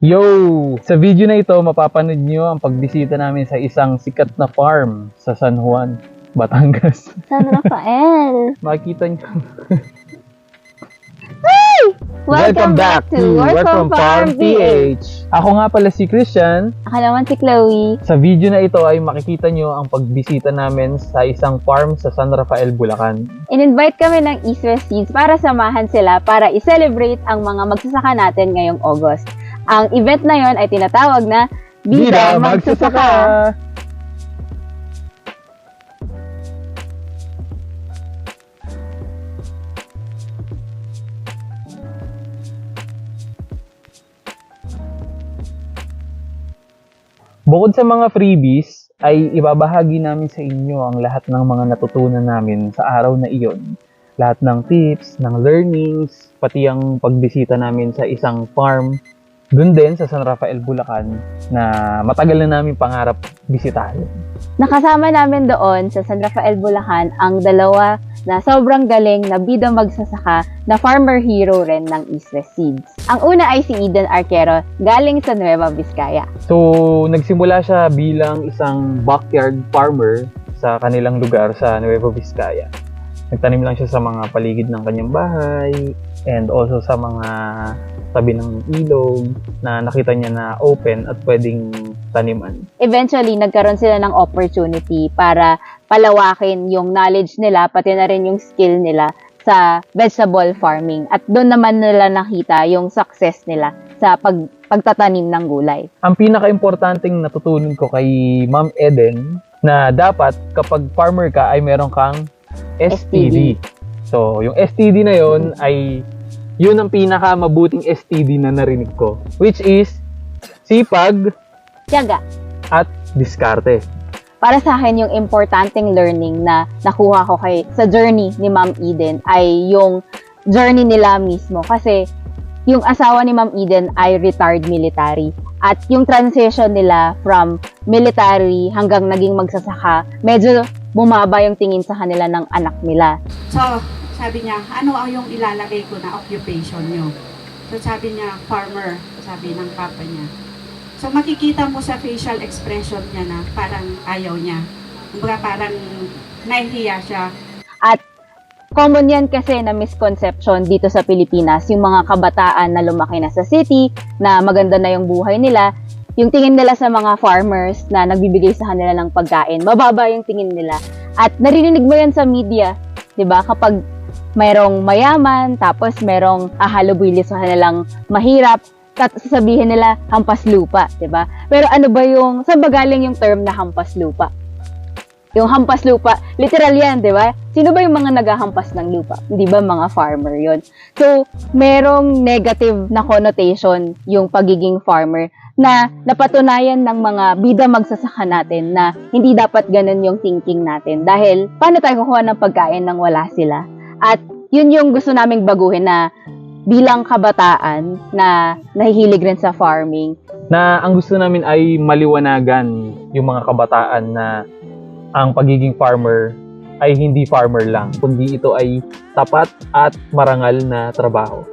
Yo! Sa video na ito, mapapanood nyo ang pagbisita namin sa isang sikat na farm sa San Juan, Batangas. San Rafael. Makikita nyo. Welcome, back, to Work from Farm PH. Ako nga pala si Christian. Ako naman si Chloe. Sa video na ito ay makikita nyo ang pagbisita namin sa isang farm sa San Rafael, Bulacan. In-invite kami ng East West Seeds para samahan sila para i-celebrate ang mga magsasaka natin ngayong August. Ang event na yon ay tinatawag na Bida Magsasaka. Bukod sa mga freebies, ay ibabahagi namin sa inyo ang lahat ng mga natutunan namin sa araw na iyon. Lahat ng tips, ng learnings, pati ang pagbisita namin sa isang farm dun din sa San Rafael, Bulacan na matagal na namin pangarap bisitahin. Nakasama namin doon sa San Rafael, Bulacan ang dalawa na sobrang galing na bida magsasaka na farmer hero rin ng East West Seeds. Ang una ay si Eden Arquero galing sa Nueva Vizcaya. So, nagsimula siya bilang isang backyard farmer sa kanilang lugar sa Nueva Vizcaya. Nagtanim lang siya sa mga paligid ng kanyang bahay and also sa mga tabi ng ilog na nakita niya na open at pwedeng taniman. Eventually, nagkaroon sila ng opportunity para palawakin yung knowledge nila, pati na rin yung skill nila sa vegetable farming. At doon naman nila nakita yung success nila sa pag, pagtatanim ng gulay. Ang pinaka-importanting natutunan ko kay Ma'am Eden na dapat kapag farmer ka ay meron kang STD. So, yung STD na yon ay yun ang pinaka mabuting STD na narinig ko, which is sipag Tiyaga. at diskarte. Para sa akin, yung importanteng learning na nakuha ko kay, sa journey ni Ma'am Eden ay yung journey nila mismo. Kasi yung asawa ni Ma'am Eden ay retired military. At yung transition nila from military hanggang naging magsasaka, medyo bumaba yung tingin sa kanila ng anak nila. So, sabi niya, ano ang yung ilalagay ko na occupation niyo? So, sabi niya, farmer, sabi ng papa niya. So, makikita mo sa facial expression niya na parang ayaw niya. Kumbaga parang nahihiya siya. At common yan kasi na misconception dito sa Pilipinas, yung mga kabataan na lumaki na sa city, na maganda na yung buhay nila, yung tingin nila sa mga farmers na nagbibigay sa kanila ng pagkain, mababa yung tingin nila. At naririnig mo yan sa media, 'di ba? Kapag mayroong mayaman, tapos merong ahalubili sa kanilang mahirap, tat sasabihin nila hampas lupa, 'di ba? Pero ano ba yung saan ba yung term na hampas lupa? Yung hampas lupa, literal yan, di ba? Sino ba yung mga naghahampas ng lupa? Hindi ba mga farmer yon So, merong negative na connotation yung pagiging farmer na napatunayan ng mga bida magsasaka natin na hindi dapat ganun yung thinking natin. Dahil, paano tayo kukuha ng pagkain nang wala sila? At yun yung gusto naming baguhin na bilang kabataan na nahihilig rin sa farming, Na ang gusto namin ay maliwanagan yung mga kabataan na ang pagiging farmer ay hindi farmer lang, kundi ito ay tapat at marangal na trabaho.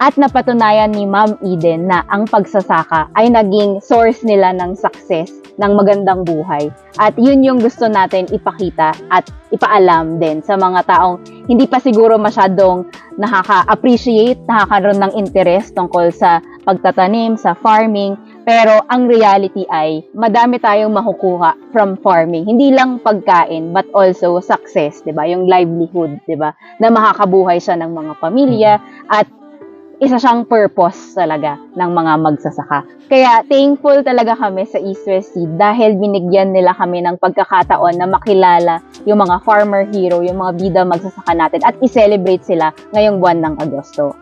At napatunayan ni Ma'am Eden na ang pagsasaka ay naging source nila ng success, ng magandang buhay. At yun yung gusto natin ipakita at ipaalam din sa mga taong hindi pa siguro masyadong nakaka-appreciate, nakakaroon ng interest tungkol sa pagtatanim, sa farming. Pero ang reality ay madami tayong makukuha from farming. Hindi lang pagkain but also success, 'di ba? Yung livelihood, 'di ba? Na makakabuhay siya ng mga pamilya at isa siyang purpose talaga ng mga magsasaka. Kaya thankful talaga kami sa East West Seed dahil binigyan nila kami ng pagkakataon na makilala yung mga farmer hero, yung mga bida magsasaka natin at i-celebrate sila ngayong buwan ng Agosto.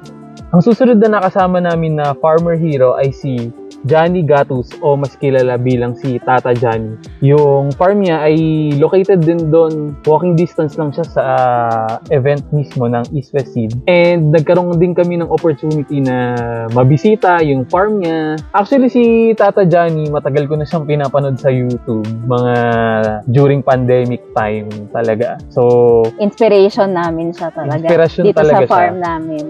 Ang susunod na nakasama namin na farmer hero ay si Johnny Gatus o mas kilala bilang si Tata Johnny. Yung farm niya ay located din doon, walking distance lang siya sa ah, event mismo ng East West Seed. And nagkaroon din kami ng opportunity na mabisita yung farm niya. Actually si Tata Johnny, matagal ko na siyang pinapanood sa YouTube, mga during pandemic time talaga. So, Inspiration namin siya talaga. Inspirasyon dito talaga sa siya. farm namin.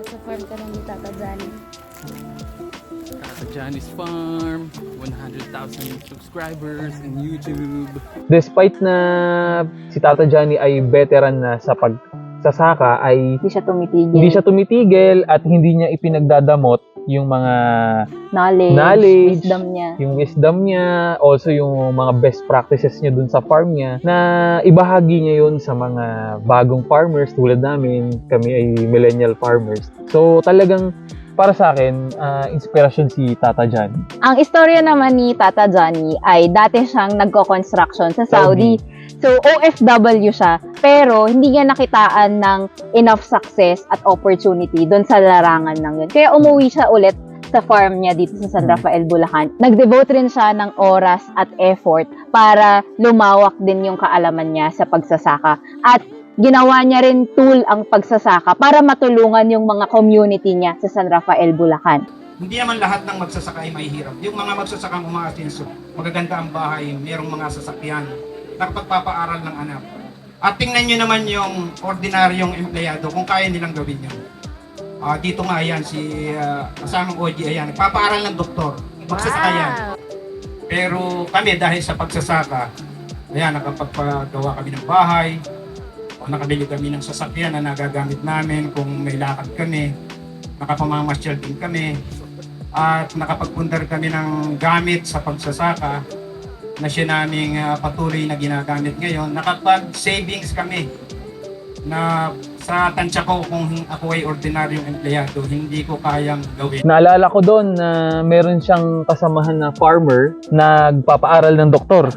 Sa farm ka ni Tata Johnny. Johnny's Farm, 100,000 subscribers in YouTube. Despite na si Tata Johnny ay veteran na sa pagsasaka, ay Hindi siya tumitigil. hindi siya tumitigil at hindi niya ipinagdadamot yung mga knowledge, Knowledge. wisdom niya. yung wisdom niya, also yung mga best practices niya dun sa farm niya na ibahagi niya yun sa mga bagong farmers tulad namin. Kami ay millennial farmers. So talagang para sa akin, ah, inspirasyon si Tata Jan. Ang istorya naman ni Tata Johnny ay dati siyang nagko-construction sa Saudi. So, OFW siya, pero hindi niya nakitaan ng enough success at opportunity doon sa larangan ng yun. Kaya umuwi siya ulit sa farm niya dito sa San Hmm. Rafael, Bulacan. Nag-devote rin siya ng oras at effort para lumawak din yung kaalaman niya sa pagsasaka. At ginawa niya rin tool ang pagsasaka para matulungan yung mga community niya sa San Rafael, Bulacan. Hindi naman lahat ng magsasaka ay mahihirap. Yung mga magsasakang umaasinso, magaganda ang bahay, mayroong mga sasakyan, nakapagpapaaral ng anak. At tingnan nyo naman yung ordinaryong empleyado kung kaya nilang gawin yun. Ah, dito nga yan, si ah, kasamang OG, ayan, nagpapaaral ng doktor. Magsasaka yan. Pero kami dahil sa pagsasaka, ayan, nakapagpagawa kami ng bahay, nakabili kami ng sasakyan na nagagamit namin kung may lakad kami, nakapamamasyal din kami, at nakapagpundar kami ng gamit sa pagsasaka na siya naming ah, patuloy na ginagamit ngayon. Nakapag-savings kami na sa tansya ko kung ako ay ordinaryong empleyado, hindi ko kayang gawin. Naalala ko doon na meron siyang kasamahan na farmer na nagpapaaral ng doktor.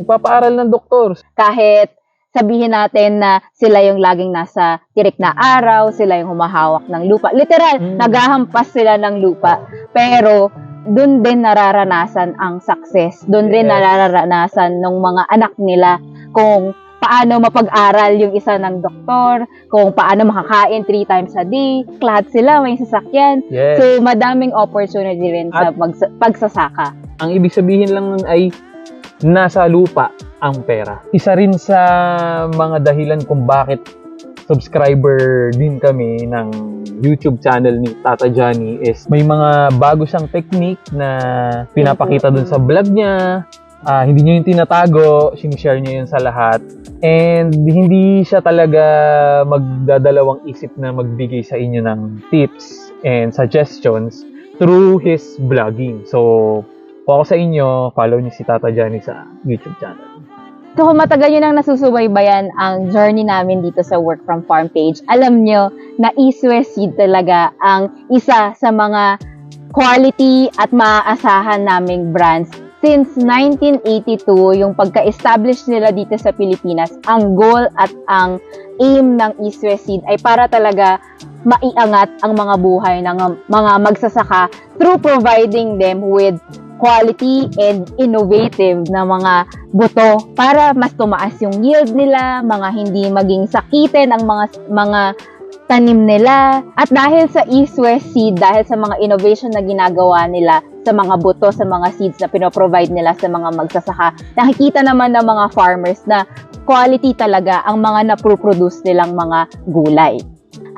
Nagpapaaral ng doktor. kahit sabihin natin na sila yung laging nasa tirik na araw, sila yung humahawak ng lupa. Literal, Mm. naghahampas sila ng lupa. Pero, doon din nararanasan ang success. Doon din Yes. nararanasan ng mga anak nila kung paano mapag-aral yung isa ng doktor, kung paano makakain three times a day. Lahat sila may sasakyan. Yes. So, madaming opportunity rin sa At- magsa- pagsasaka. ang ibig sabihin lang nun ay nasa lupa ang pera. Isa rin sa mga dahilan kung bakit subscriber din kami ng YouTube channel ni Tata Johnny is may mga bago siyang technique na pinapakita dun sa vlog niya. Ah, hindi niya yung tinatago, sinishare niya yun sa lahat. And hindi siya talaga magdadalawang isip na magbigay sa inyo ng tips and suggestions through his vlogging. So, kung ako sa inyo, follow niyo si Tata Johnny sa YouTube channel. So kung matagal nyo nang nasusubaybayan ang journey namin dito sa Work From Farm page, alam nyo na West Seed talaga ang isa sa mga quality at maaasahan naming brands. Since 1982, yung pagka-establish nila dito sa Pilipinas, ang goal at ang aim ng East West Seed ay para talaga maiangat ang mga buhay ng mga magsasaka through providing them with quality and innovative na mga buto para mas tumaas yung yield nila, mga hindi maging sakitin ang mga mga tanim nila. At dahil sa East West Seed, dahil sa mga innovation na ginagawa nila sa mga buto, sa mga seeds na pinoprovide nila sa mga magsasaka, nakikita naman ng mga farmers na quality talaga ang mga naproproduce nilang mga gulay.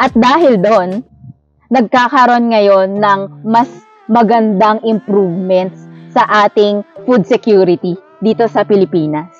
At dahil doon, nagkakaroon ngayon ng mas magandang improvements sa ating food security dito sa Pilipinas.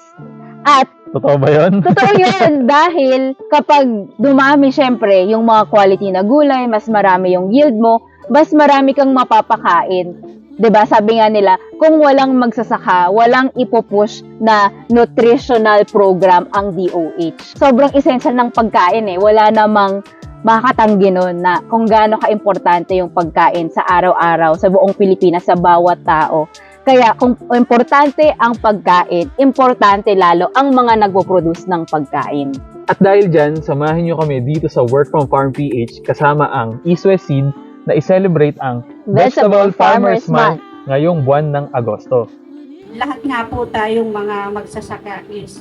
At Totoo ba yun? Totoo yun, dahil kapag dumami syempre yung mga quality na gulay, mas marami yung yield mo, mas marami kang mapapakain. 'Di ba Sabi nga nila, kung walang magsasaka, walang ipopush na nutritional program ang DOH. Sobrang essential ng pagkain eh. Wala namang makakatanggi nun na kung gaano ka-importante yung pagkain sa araw-araw, sa buong Pilipinas, sa bawat tao. Kaya kung importante ang pagkain, importante lalo ang mga nagpo-produce ng pagkain. At dahil dyan, samahin nyo kami dito sa Work From Farm PH kasama ang East West Seed na i-celebrate ang Vegetable Farmers Month ngayong buwan ng Agosto. lahat nga po tayong mga magsasaka is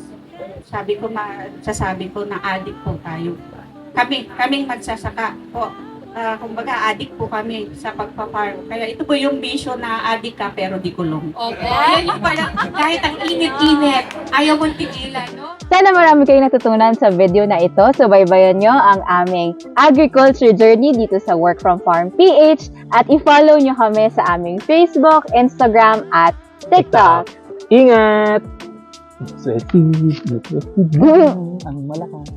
sabi ko masasabi ko na addict po tayo. Kami kaming magsasaka po ah, kumbaga, addict po kami sa pagpa-farm. Kaya ito po yung vision na addict ka pero di kulong. Opo. Yan yung parang kahit ang init-init, ayaw mong tigilan, no? Sana marami kayong natutunan sa video na ito. Subaybayan nyo ang aming agriculture journey dito sa Work From Farm PH at i-follow nyo kami sa aming Facebook, Instagram at TikTok. Ingat! Sweaty, sweaty, ang malakas.